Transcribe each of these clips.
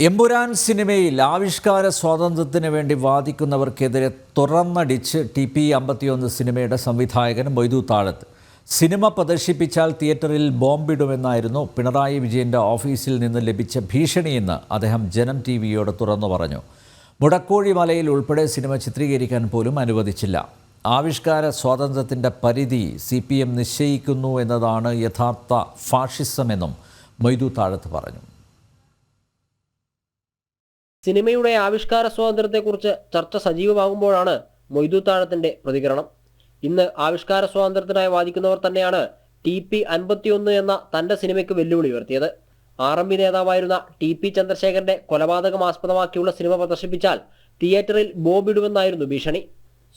എമ്പുരാൻ സിനിമയിൽ ആവിഷ്കാര സ്വാതന്ത്ര്യത്തിന് വേണ്ടി വാദിക്കുന്നവർക്കെതിരെ തുറന്നടിച്ച് ടി പി അമ്പത്തിയൊന്ന് സിനിമയുടെ സംവിധായകൻ മൊയ്തു താഴത്ത്. സിനിമ പ്രദർശിപ്പിച്ചാൽ തിയേറ്ററിൽ ബോംബിടുമെന്നായിരുന്നു പിണറായി വിജയന്റെ ഓഫീസിൽ നിന്ന് ലഭിച്ച ഭീഷണിയെന്ന് അദ്ദേഹം ജനം ടി വിയോട് തുറന്നു പറഞ്ഞു. മുടക്കോഴി മലയിൽ ഉൾപ്പെടെ സിനിമ ചിത്രീകരിക്കാൻ പോലും അനുവദിച്ചില്ല. ആവിഷ്കാര സ്വാതന്ത്ര്യത്തിന്റെ പരിധി സി നിശ്ചയിക്കുന്നു എന്നതാണ് യഥാർത്ഥ ഫാഷിസമെന്നും മൊയ്തു താഴത്ത് പറഞ്ഞു. സിനിമയുടെ ആവിഷ്കാര സ്വാതന്ത്ര്യത്തെക്കുറിച്ച് ചർച്ച സജീവമാകുമ്പോഴാണ് മൊയ്തു താഴത്തിന്റെ പ്രതികരണം. ഇന്ന് ആവിഷ്കാര സ്വാതന്ത്ര്യത്തിനായി വാദിക്കുന്നവർ തന്നെയാണ് ടി പി അൻപത്തിയൊന്ന് എന്ന തന്റെ സിനിമയ്ക്ക് വെല്ലുവിളി ഉയർത്തിയത്. ആർ എം പി നേതാവായിരുന്ന ടി പി ചന്ദ്രശേഖരന്റെ കൊലപാതകം ആസ്പദമാക്കിയുള്ള സിനിമ പ്രദർശിപ്പിച്ചാൽ തിയേറ്ററിൽ ബോബിടുമെന്നായിരുന്നു ഭീഷണി.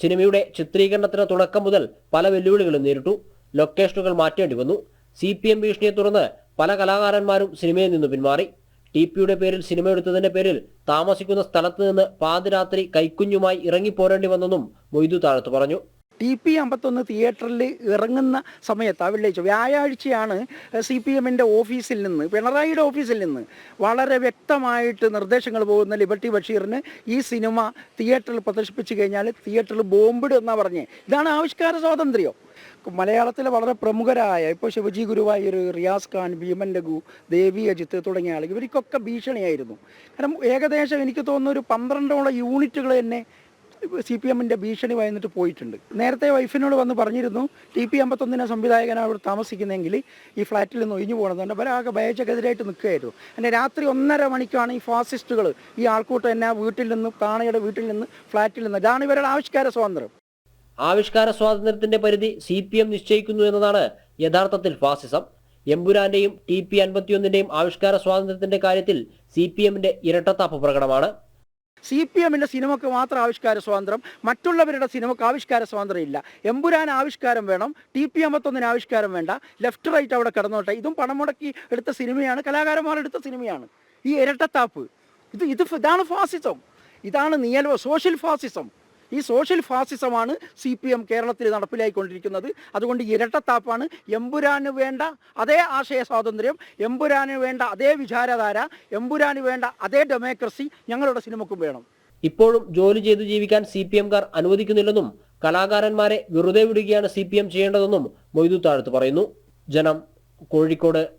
സിനിമയുടെ ചിത്രീകരണത്തിന് തുടക്കം മുതൽ പല വെല്ലുവിളികളും നേരിട്ടു. ലൊക്കേഷനുകൾ മാറ്റേണ്ടി വന്നു. സി പി എം ഭീഷണിയെ തുടർന്ന് പല കലാകാരന്മാരും സിനിമയിൽ നിന്ന് പിന്മാറി. ടി പിയുടെ പേരിൽ സിനിമ എടുത്തതിന്റെ പേരിൽ താമസിക്കുന്ന സ്ഥലത്ത് നിന്ന് പാതിരാത്രി കൈക്കുഞ്ഞുമായി ഇറങ്ങിപ്പോരേണ്ടി വന്നെന്നും മൊയ്തു താഴത്ത് പറഞ്ഞു ടി പി അമ്പത്തൊന്ന് തിയേറ്ററിൽ ഇറങ്ങുന്ന സമയത്ത് ആ വെള്ളിയാഴ്ച വ്യാഴാഴ്ചയാണ് സി പി എമ്മിന്റെ ഓഫീസിൽ നിന്ന് പിണറായിയുടെ ഓഫീസിൽ നിന്ന് വളരെ വ്യക്തമായിട്ട് നിർദ്ദേശങ്ങൾ പോകുന്ന ലിബർട്ടി ബഷീറിന് ഈ സിനിമ തിയേറ്ററിൽ പ്രദർശിപ്പിച്ചു കഴിഞ്ഞാൽ തിയേറ്ററിൽ ബോംബിടുന്ന പറഞ്ഞത് ഇതാണ് ആവിഷ്കാര സ്വാതന്ത്ര്യം. മലയാളത്തിലെ വളരെ പ്രമുഖരായ ഇപ്പോൾ ശിവജി ഗുരുവായൂർ റിയാസ് ഖാൻ ഭീമൻ രഘു ദേവി അജിത്ത് തുടങ്ങിയ ആളുകൾ ഇവർക്കൊക്കെ ഭീഷണിയായിരുന്നു. കാരണം ഏകദേശം എനിക്ക് തോന്നുന്നു ഒരു പന്ത്രണ്ടോളം യൂണിറ്റുകൾ തന്നെ സി പി എമ്മിന്റെ ഭീഷണി വന്നിട്ട് പോയിട്ടുണ്ട്. നേരത്തെ വൈഫിനോട് വന്ന് പറഞ്ഞിരുന്നു ടി പി അമ്പത്തൊന്നിനെ സംവിധായകനാണ് അവിടെ താമസിക്കുന്നതെങ്കിൽ ഈ ഫ്ലാറ്റിൽ നിന്ന് ഒഴിഞ്ഞു പോകണമെന്നുണ്ട് അവരാകെ ഭയചകതിരായിട്ട് നിൽക്കുകയായിരുന്നു. എന്റെ രാത്രി ഒന്നര മണിക്കാണ് ഈ ഫാസിസ്റ്റുകൾ ഈ ആൾക്കൂട്ടം എന്നെ വീട്ടിൽ നിന്ന് താണയുടെ വീട്ടിൽ നിന്ന് ഫ്ലാറ്റിൽ നിന്ന്. ഇതാണ് ഇവരുടെ ആവിഷ്കാര സ്വാതന്ത്ര്യം. ആവിഷ്കാര സ്വാതന്ത്ര്യത്തിന്റെ പരിധി സി പി എം നിശ്ചയിക്കുന്നു എന്നതാണ് യഥാർത്ഥത്തിൽ ഫാസിസം. എമ്പുരാന്റെയും ടി പി അൻപത്തിയൊന്നിന്റെയും ആവിഷ്കാര സ്വാതന്ത്ര്യത്തിന്റെ കാര്യത്തിൽ സി പി എമ്മിന്റെ ഇരട്ടത്താപ്പ് പ്രകടമാണ്. സി പി എമ്മിന്റെ സിനിമക്ക് മാത്രം ആവിഷ്കാര സ്വാതന്ത്ര്യം മറ്റുള്ളവരുടെ സിനിമക്ക് ആവിഷ്കാര സ്വാതന്ത്ര്യം ഇല്ല. എമ്പുരാൻ ആവിഷ്കാരം വേണം ടി പി അമ്പത്തൊന്നിന് ആവിഷ്കാരം വേണ്ട. ലെഫ്റ്റ് റൈറ്റ് അവിടെ കിടന്നോട്ടെ. ഇതും പണം മുടക്കി എടുത്ത സിനിമയാണ് കലാകാരന്മാർ എടുത്ത സിനിമയാണ്. ഈ ഇരട്ടത്താപ്പ്. ഇത് ഇത് ഇതാണ് ഫാസിസം. ഇതാണ് നിയൽ സോഷ്യൽ ഫാസിസം. ഈ സോഷ്യൽ ഫാസിസമാണ് സി പി എം കേരളത്തിൽ നടപ്പിലായിക്കൊണ്ടിരിക്കുന്നത്. അതുകൊണ്ട് ഇരട്ടത്താപ്പാണ്. എമ്പുരാന് വേണ്ട അതേ ആശയ സ്വാതന്ത്ര്യം എമ്പുരാന് വേണ്ട അതേ വിചാരധാര എമ്പുരാന് വേണ്ട അതേ ഡെമോക്രസി ഞങ്ങളുടെ സിനിമക്കും വേണം. ഇപ്പോഴും ജോലി ചെയ്തു ജീവിക്കാൻ സി പി എംകാർ അനുവദിക്കുന്നില്ലെന്നും കലാകാരന്മാരെ വെറുതെ വിടുകയാണ് സി പി എം ചെയ്യേണ്ടതെന്നും മൊയ്തു താഴത്ത് പറയുന്നു. ജനം കോഴിക്കോട്